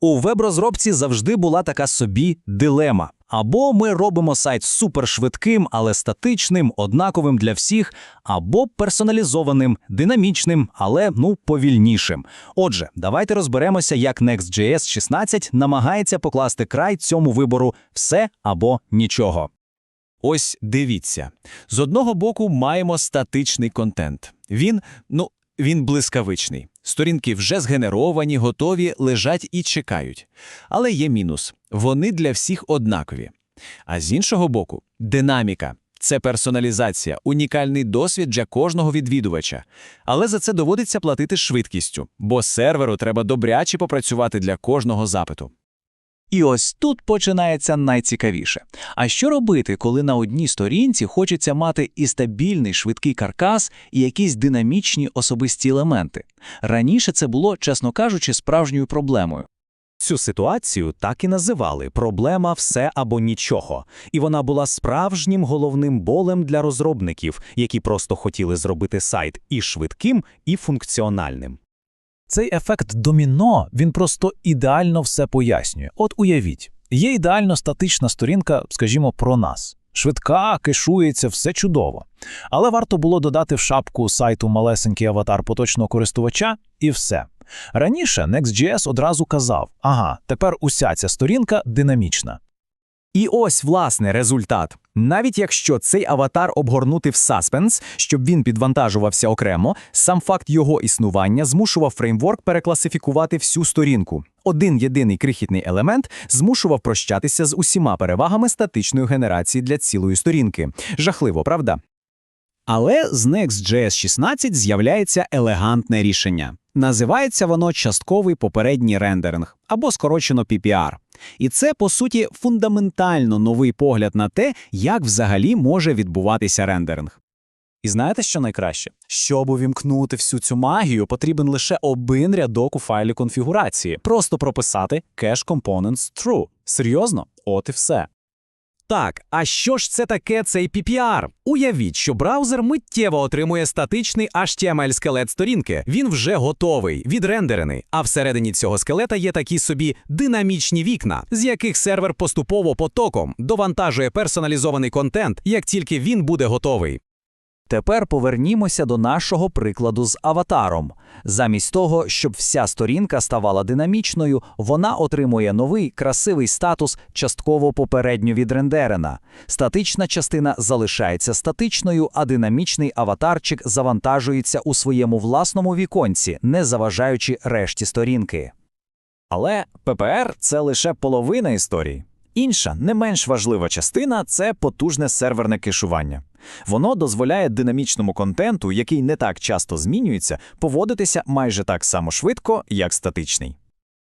У веб-розробці завжди була така собі дилема. Або ми робимо сайт супершвидким, але статичним, однаковим для всіх, або персоналізованим, динамічним, але ну повільнішим. Отже, давайте розберемося, як Next.js 16 намагається покласти край цьому вибору все або нічого. Ось дивіться. З одного боку маємо статичний контент. Він, ну, він блискавичний. Сторінки вже згенеровані, готові, лежать і чекають. Але є мінус. Вони для всіх однакові. А з іншого боку, динаміка. Це персоналізація, унікальний досвід для кожного відвідувача. Але за це доводиться платити швидкістю, бо серверу треба добряче попрацювати для кожного запиту. І ось тут починається найцікавіше. А що робити, коли на одній сторінці хочеться мати і стабільний швидкий каркас, і якісь динамічні особисті елементи? Раніше це було, чесно кажучи, справжньою проблемою. Цю ситуацію так і називали проблема все або нічого, і вона була справжнім головним болем для розробників, які просто хотіли зробити сайт і швидким, і функціональним. Цей ефект доміно, він просто ідеально все пояснює. От уявіть, є ідеально статична сторінка, скажімо, про нас. Швидка, кешується, все чудово. Але варто було додати в шапку сайту малесенький аватар поточного користувача і все. Раніше Next.js одразу казав: ага, тепер уся ця сторінка динамічна. І ось, власне, результат. Навіть якщо цей аватар обгорнути в саспенс, щоб він підвантажувався окремо, сам факт його існування змушував фреймворк перекласифікувати всю сторінку. Один єдиний крихітний елемент змушував прощатися з усіма перевагами статичної генерації для цілої сторінки. Жахливо, правда? Але з Next.js 16 з'являється елегантне рішення. Називається воно частковий попередній рендеринг або скорочено PPR. І це, по суті, фундаментально новий погляд на те, як взагалі може відбуватися рендеринг. І знаєте, що найкраще? Щоб увімкнути всю цю магію, потрібен лише один рядок у файлі конфігурації. Просто прописати cache components true. Серйозно? От і все. Так, а що ж це таке цей PPR? Уявіть, що браузер миттєво отримує статичний HTML-скелет сторінки. Він вже готовий, відрендерений. А всередині цього скелета є такі собі динамічні вікна, з яких сервер поступово потоком довантажує персоналізований контент, як тільки він буде готовий. Тепер повернімося до нашого прикладу з аватаром. Замість того, щоб вся сторінка ставала динамічною, вона отримує новий красивий статус частково попередньо відрендерена. Статична частина залишається статичною, а динамічний аватарчик завантажується у своєму власному віконці, не заважаючи решті сторінки. Але ППР це лише половина історії. Інша, не менш важлива частина це потужне серверне кешування. Воно дозволяє динамічному контенту, який не так часто змінюється, поводитися майже так само швидко, як статичний.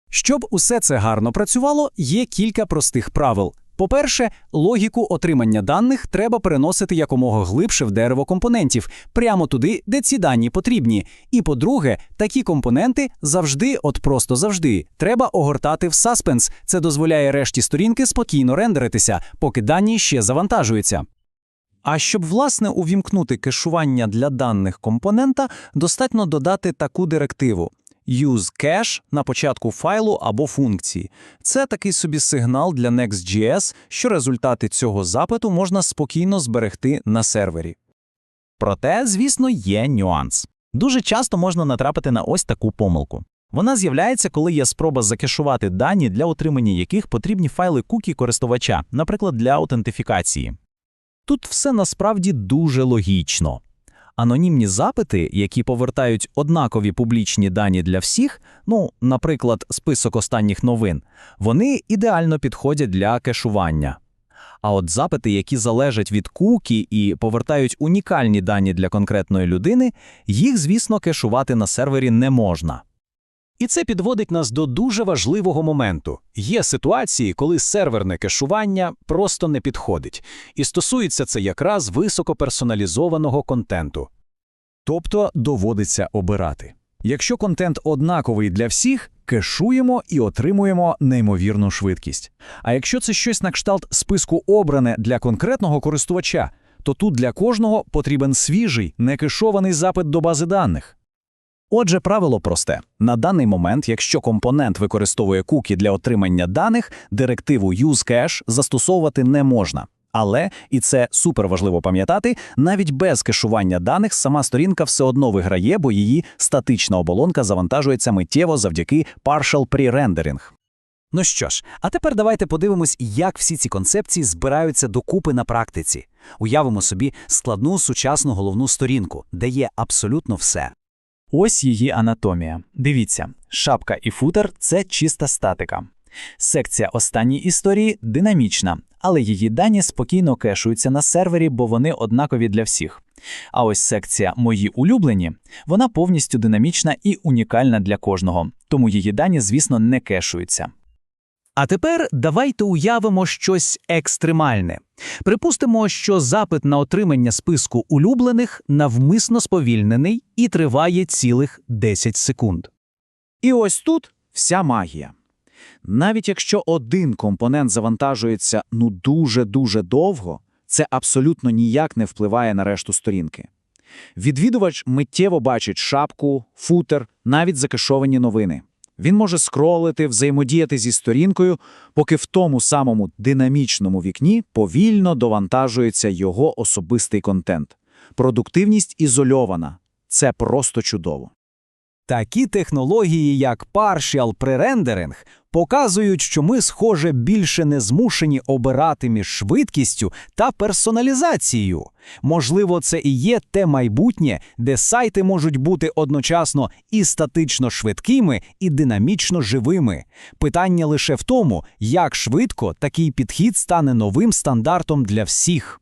Щоб усе це гарно працювало, є кілька простих правил. По-перше, логіку отримання даних треба переносити якомога глибше в дерево компонентів, прямо туди, де ці дані потрібні. І по-друге, такі компоненти завжди, от просто завжди, треба огортати в саспенс. Це дозволяє решті сторінки спокійно рендеритися, поки дані ще завантажуються. А щоб власне увімкнути кешування для даних компонента, достатньо додати таку директиву use cache на початку файлу або функції. Це такий собі сигнал для Next.js, що результати цього запиту можна спокійно зберегти на сервері. Проте, звісно, є нюанс. Дуже часто можна натрапити на ось таку помилку. Вона з'являється, коли є спроба закешувати дані, для отримання яких потрібні файли кукі користувача, наприклад, для аутентифікації. Тут все насправді дуже логічно. Анонімні запити, які повертають однакові публічні дані для всіх, ну, наприклад, список останніх новин, вони ідеально підходять для кешування. А от запити, які залежать від кукі і повертають унікальні дані для конкретної людини, їх, звісно, кешувати на сервері не можна. І це підводить нас до дуже важливого моменту. Є ситуації, коли серверне кешування просто не підходить, і стосується це якраз високоперсоналізованого контенту. Тобто доводиться обирати. Якщо контент однаковий для всіх, кешуємо і отримуємо неймовірну швидкість. А якщо це щось на кшталт списку обране для конкретного користувача, то тут для кожного потрібен свіжий, некешований запит до бази даних. Отже, правило просте. На даний момент, якщо компонент використовує кукі для отримання даних, директиву useCache застосовувати не можна. Але, і це суперважливо пам'ятати, навіть без кешування даних сама сторінка все одно виграє, бо її статична оболонка завантажується миттєво завдяки partial pre-rendering. Ну що ж, а тепер давайте подивимось, як всі ці концепції збираються докупи на практиці. Уявимо собі складну сучасну головну сторінку, де є абсолютно все. Ось її анатомія. Дивіться, шапка і футер це чиста статика. Секція останній історії динамічна, але її дані спокійно кешуються на сервері, бо вони однакові для всіх. А ось секція Мої улюблені вона повністю динамічна і унікальна для кожного, тому її дані, звісно, не кешуються. А тепер давайте уявимо щось екстремальне. Припустимо, що запит на отримання списку улюблених навмисно сповільнений і триває цілих 10 секунд. І ось тут вся магія. Навіть якщо один компонент завантажується ну дуже-дуже довго, це абсолютно ніяк не впливає на решту сторінки. Відвідувач миттєво бачить шапку, футер, навіть закешовані новини. Він може скролити, взаємодіяти зі сторінкою, поки в тому самому динамічному вікні повільно довантажується його особистий контент. Продуктивність ізольована. Це просто чудово. Такі технології, як Partial Pre-Rendering, показують, що ми, схоже, більше не змушені обирати між швидкістю та персоналізацією. Можливо, це і є те майбутнє, де сайти можуть бути одночасно і статично швидкими, і динамічно живими. Питання лише в тому, як швидко такий підхід стане новим стандартом для всіх.